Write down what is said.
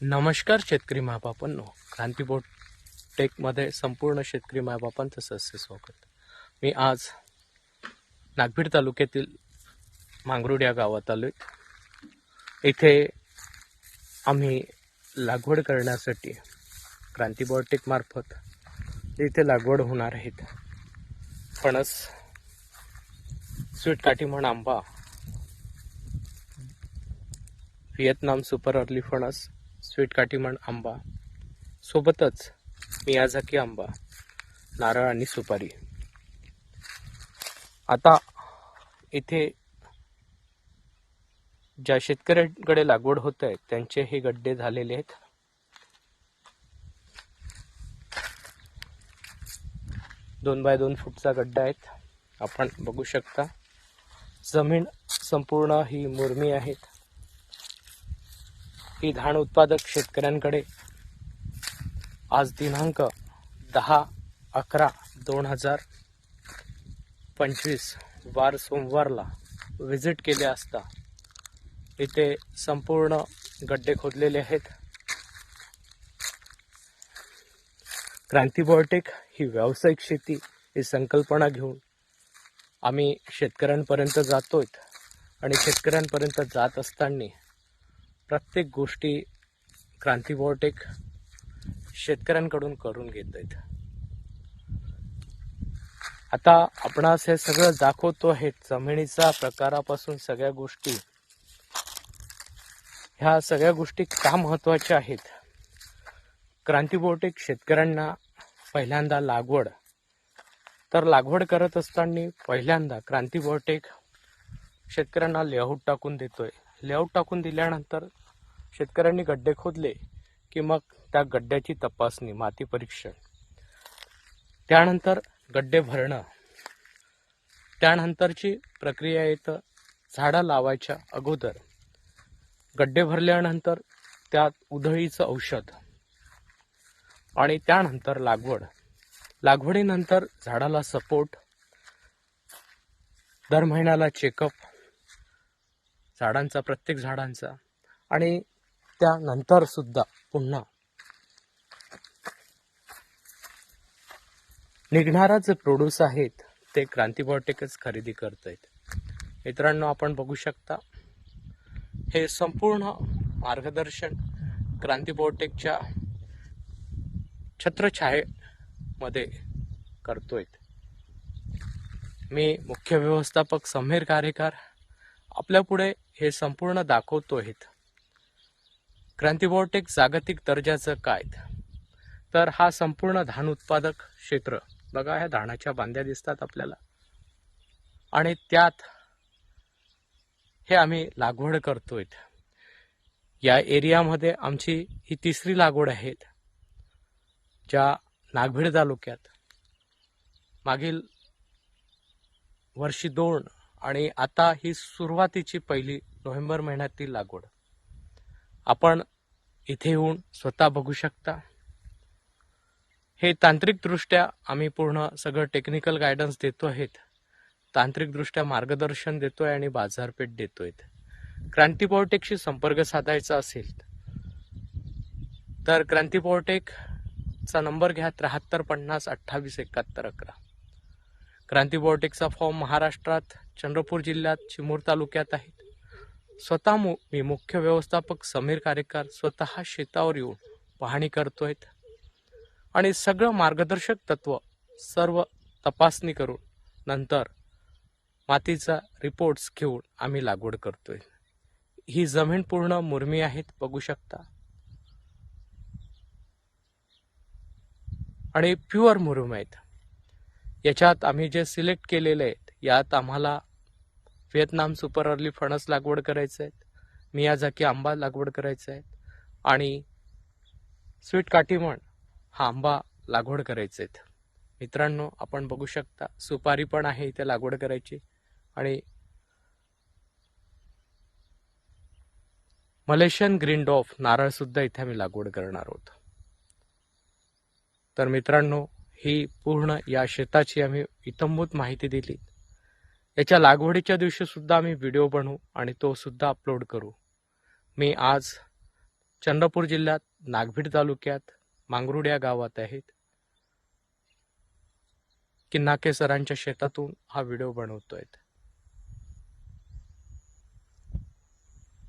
नमस्कार शेतकरी महाबापांनो क्रांतीबोट टेकमध्ये संपूर्ण शेतकरी मायबापांचं सस्य स्वागत. मी आज नागभीड तालुक्यातील मांगरुड या गावात आलो इथे आम्ही लागवड करण्यासाठी क्रांतीबोट टेकमार्फत इथे लागवड होणार आहेत. फणस स्वीट काठीमण आंबा व्हिएतनाम सुपर अर्ली फणस स्वीट काठीमण आंबा. सोबतच मियाझाकी आंबा नारळ आणि सुपारी. आता इथे ज्या शेतकऱ्यांकडे लागवड होत आहे त्यांचे हे गड्डे झालेले आहेत. दोन बाय दोन फूटचा गड्डा आहेत. आपण बघू शकता. जमीन संपूर्ण ही मुरमी आहेत. ही धान उत्पादक शेतकऱ्यांकडे आज दिनांक दहा अकरा दोन हजार पंचवीस वार सोमवारला व्हिजिट केले असता इथे संपूर्ण गड्डे खोदलेले आहेत. क्रांती ही व्यावसायिक शेती ही संकल्पना घेऊन आम्ही शेतकऱ्यांपर्यंत जातोय आणि शेतकऱ्यांपर्यंत जात असताना प्रत्येक गोष्टी क्रांती बॉटेक शेतकऱ्यांकडून करून घेत आहेत. आता आपणास हे सगळं दाखवतो आहे जमिनीचा प्रकारापासून सगळ्या गोष्टी. ह्या सगळ्या गोष्टी का महत्त्वाच्या आहेत? क्रांती शेतकऱ्यांना पहिल्यांदा लागवड. तर लागवड करत असताना पहिल्यांदा क्रांती बायोटेक शेतकऱ्यांना लेआउट टाकून देतोय. लेआउट टाकून दिल्यानंतर शेतकऱ्यांनी गड्डे खोदले की मग त्या गड्ड्याची तपासणी माती परीक्षण. त्यानंतर गड्डे भरणं. त्यानंतरची प्रक्रिया येतं झाडं लावायच्या अगोदर गड्डे भरल्यानंतर त्यात उधळीचं औषध आणि त्यानंतर लागवड. लागवडीनंतर झाडाला सपोर्ट दर महिन्याला चेकअप झाडांचा प्रत्येक झाडांचा. आणि त्यानंतर सुद्धा पुन्हा निघणारा जे प्रोड्यूस आहेत ते क्रांती बायोटेकच खरेदी करत आहेत मित्रांनो आपण बघू शकता हे संपूर्ण मार्गदर्शन क्रांती बायोटेकच्या छत्रछायेमध्ये करतोय मी मुख्य व्यवस्थापक समीर कार्यकार आपल्यापुढे हे संपूर्ण दाखवतो आहेत क्रांतीबॉटेक जागतिक दर्जाचं काय? तर हा संपूर्ण धान उत्पादक क्षेत्र बघा ह्या धानाच्या बांध्या दिसतात आपल्याला. आणि त्यात हे आम्ही लागवड करतोय या एरियामध्ये आमची ही तिसरी लागवड आहे ज्या नागभीड तालुक्यात. मागील वर्षी दोन आणि आता ही सुरुवातीची पहिली नोव्हेंबर महिन्यातील लागवड. आपण इथे येऊन स्वतः बघू शकता. हे तांत्रिकदृष्ट्या आम्ही पूर्ण सगळं टेक्निकल गायडन्स देतो आहेत तांत्रिकदृष्ट्या मार्गदर्शन देतो आहे आणि बाजारपेठ देतो क्रांती बायोटेकशी संपर्क साधायचा असेल तर क्रांती नंबर घ्या त्र्याहत्तर पन्नास अठ्ठावीस एकाहत्तर अकरा. क्रांती बायोटेकचा फॉर्म महाराष्ट्रात चंद्रपूर जिल्ह्यात चिमूर तालुक्यात आहेत. स्वतः मु मी मुख्य व्यवस्थापक समीर कार्यकार स्वतः शेतावर येऊन पाहणी करतोय आणि सगळं मार्गदर्शक तत्व सर्व तपासणी करून नंतर मातीचा रिपोर्ट्स घेऊन आम्ही लागवड करतोय. ही जमीन पूर्ण मुरमी आहेत बघू शकता. आणि प्युअर मुरुम आहेत. याच्यात आम्ही जे सिलेक्ट केलेले आहेत यात आम्हाला व्हिएतनाम सुपर अर्ली फणस लागवड करायचे आहेत. मियाझाकी आंबा लागवड करायचे आहेत. आणि स्वीट काठीमण हा आंबा लागवड करायचे आहेत. मित्रांनो आपण बघू शकता सुपारी पण आहे इथे लागवड करायची. आणि मलेशियन ग्रीन डॉफ नारळसुद्धा इथे आम्ही लागवड करणार आहोत. तर मित्रांनो ही पूर्ण या शेताची आम्ही इतंभूत माहिती दिली. याच्या लागवडीच्या दिवशी सुद्धा आम्ही व्हिडिओ बनवू आणि तो सुद्धा अपलोड करू. मी आज चंद्रपूर जिल्ह्यात नागभीड तालुक्यात मांगरुड या गावात आहेत किन्नाके सरांच्या शेतातून हा व्हिडिओ बनवतोय.